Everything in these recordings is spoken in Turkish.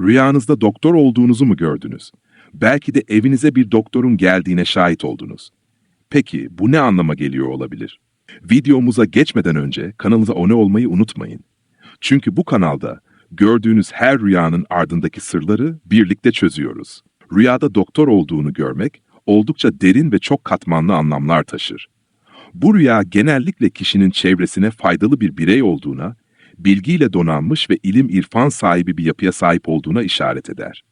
Rüyanızda doktor olduğunuzu mu gördünüz? Belki de evinize bir doktorun geldiğine şahit oldunuz. Peki bu ne anlama geliyor olabilir? Videomuza geçmeden önce kanalımıza abone olmayı unutmayın. Çünkü bu kanalda gördüğünüz her rüyanın ardındaki sırları birlikte çözüyoruz. Rüyada doktor olduğunu görmek oldukça derin ve çok katmanlı anlamlar taşır. Bu rüya genellikle kişinin çevresine faydalı bir birey olduğuna, bilgiyle donanmış ve ilim irfan sahibi bir yapıya sahip olduğuna işaret eder.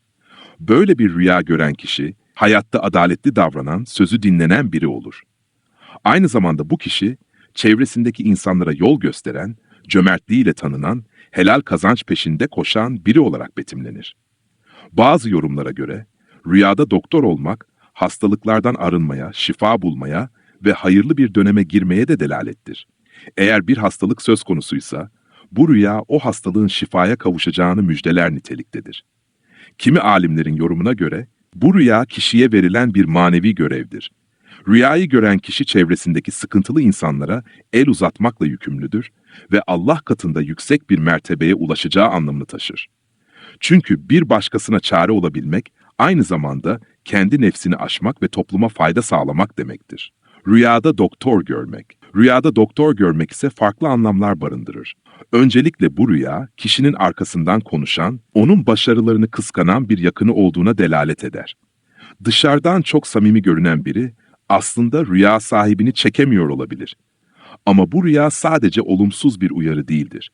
Böyle bir rüya gören kişi, hayatta adaletli davranan, sözü dinlenen biri olur. Aynı zamanda bu kişi, çevresindeki insanlara yol gösteren, cömertliğiyle tanınan, helal kazanç peşinde koşan biri olarak betimlenir. Bazı yorumlara göre, rüyada doktor olmak, hastalıklardan arınmaya, şifa bulmaya ve hayırlı bir döneme girmeye de delalettir. Eğer bir hastalık söz konusuysa, bu rüya o hastalığın şifaya kavuşacağını müjdeler niteliktedir. Kimi alimlerin yorumuna göre, bu rüya kişiye verilen bir manevi görevdir. Rüyayı gören kişi çevresindeki sıkıntılı insanlara el uzatmakla yükümlüdür ve Allah katında yüksek bir mertebeye ulaşacağı anlamını taşır. Çünkü bir başkasına çare olabilmek, aynı zamanda kendi nefsini aşmak ve topluma fayda sağlamak demektir. Rüyada doktor görmek. Rüyada doktor görmek ise farklı anlamlar barındırır. Öncelikle bu rüya, kişinin arkasından konuşan, onun başarılarını kıskanan bir yakını olduğuna delalet eder. Dışarıdan çok samimi görünen biri, aslında rüya sahibini çekemiyor olabilir. Ama bu rüya sadece olumsuz bir uyarı değildir.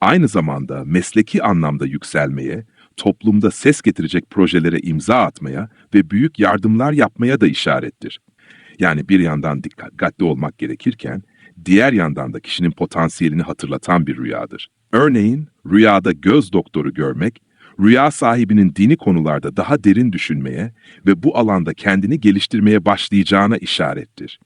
Aynı zamanda mesleki anlamda yükselmeye, toplumda ses getirecek projelere imza atmaya ve büyük yardımlar yapmaya da işarettir. Yani bir yandan dikkatli olmak gerekirken, diğer yandan da kişinin potansiyelini hatırlatan bir rüyadır. Örneğin, rüyada göz doktoru görmek, rüya sahibinin dini konularda daha derin düşünmeye ve bu alanda kendini geliştirmeye başlayacağına işarettir.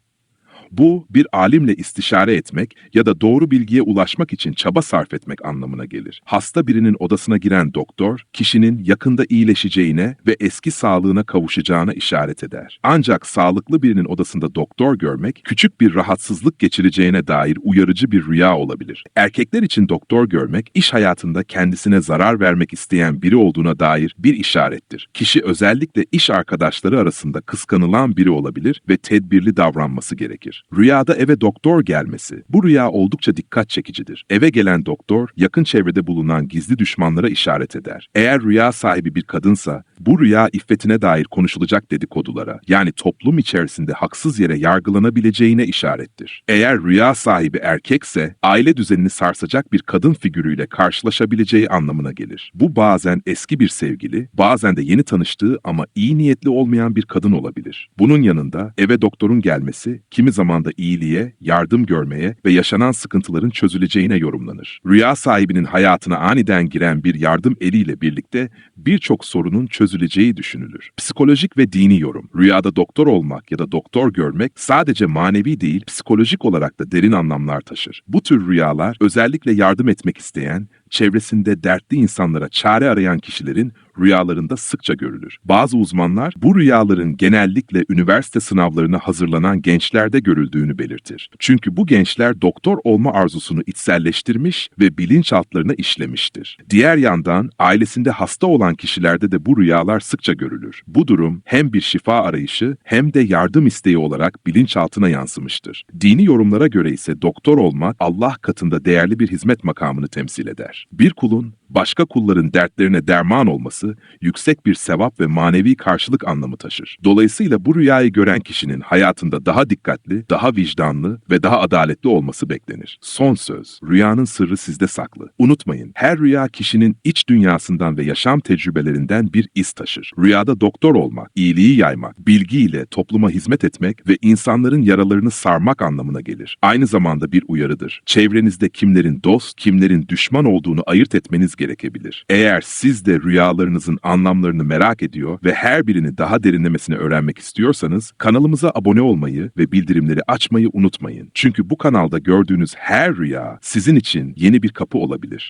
Bu, bir alimle istişare etmek ya da doğru bilgiye ulaşmak için çaba sarf etmek anlamına gelir. Hasta birinin odasına giren doktor, kişinin yakında iyileşeceğine ve eski sağlığına kavuşacağına işaret eder. Ancak sağlıklı birinin odasında doktor görmek, küçük bir rahatsızlık geçireceğine dair uyarıcı bir rüya olabilir. Erkekler için doktor görmek, iş hayatında kendisine zarar vermek isteyen biri olduğuna dair bir işarettir. Kişi özellikle iş arkadaşları arasında kıskanılan biri olabilir ve tedbirli davranması gerekir. Rüyada eve doktor gelmesi. Bu rüya oldukça dikkat çekicidir. Eve gelen doktor, yakın çevrede bulunan gizli düşmanlara işaret eder. Eğer rüya sahibi bir kadınsa, bu rüya iffetine dair konuşulacak dedikodulara, yani toplum içerisinde haksız yere yargılanabileceğine işarettir. Eğer rüya sahibi erkekse, aile düzenini sarsacak bir kadın figürüyle karşılaşabileceği anlamına gelir. Bu bazen eski bir sevgili, bazen de yeni tanıştığı ama iyi niyetli olmayan bir kadın olabilir. Bunun yanında eve doktorun gelmesi, kimi zaman da iyiliğe, yardım görmeye ve yaşanan sıkıntıların çözüleceğine yorumlanır. Rüya sahibinin hayatına aniden giren bir yardım eliyle birlikte birçok sorunun çözüleceği düşünülür. Psikolojik ve dini yorum. Rüyada doktor olmak ya da doktor görmek sadece manevi değil, psikolojik olarak da derin anlamlar taşır. Bu tür rüyalar özellikle yardım etmek isteyen, çevresinde dertli insanlara çare arayan kişilerin rüyalarında sıkça görülür. Bazı uzmanlar bu rüyaların genellikle üniversite sınavlarına hazırlanan gençlerde görüldüğünü belirtir. Çünkü bu gençler doktor olma arzusunu içselleştirmiş ve bilinçaltlarına işlemiştir. Diğer yandan ailesinde hasta olan kişilerde de bu rüyalar sıkça görülür. Bu durum hem bir şifa arayışı hem de yardım isteği olarak bilinçaltına yansımıştır. Dini yorumlara göre ise doktor olmak Allah katında değerli bir hizmet makamını temsil eder. Bir kulun başka kulların dertlerine derman olması yüksek bir sevap ve manevi karşılık anlamı taşır. Dolayısıyla bu rüyayı gören kişinin hayatında daha dikkatli, daha vicdanlı ve daha adaletli olması beklenir. Son söz, rüyanın sırrı sizde saklı. Unutmayın, her rüya kişinin iç dünyasından ve yaşam tecrübelerinden bir iz taşır. Rüyada doktor olmak, iyiliği yaymak, bilgiyle topluma hizmet etmek ve insanların yaralarını sarmak anlamına gelir. Aynı zamanda bir uyarıdır. Çevrenizde kimlerin dost, kimlerin düşman olduğunu ayırt etmeniz gerekebilir. Eğer siz de rüyalarınızın anlamlarını merak ediyor ve her birini daha derinlemesine öğrenmek istiyorsanız kanalımıza abone olmayı ve bildirimleri açmayı unutmayın. Çünkü bu kanalda gördüğünüz her rüya sizin için yeni bir kapı olabilir.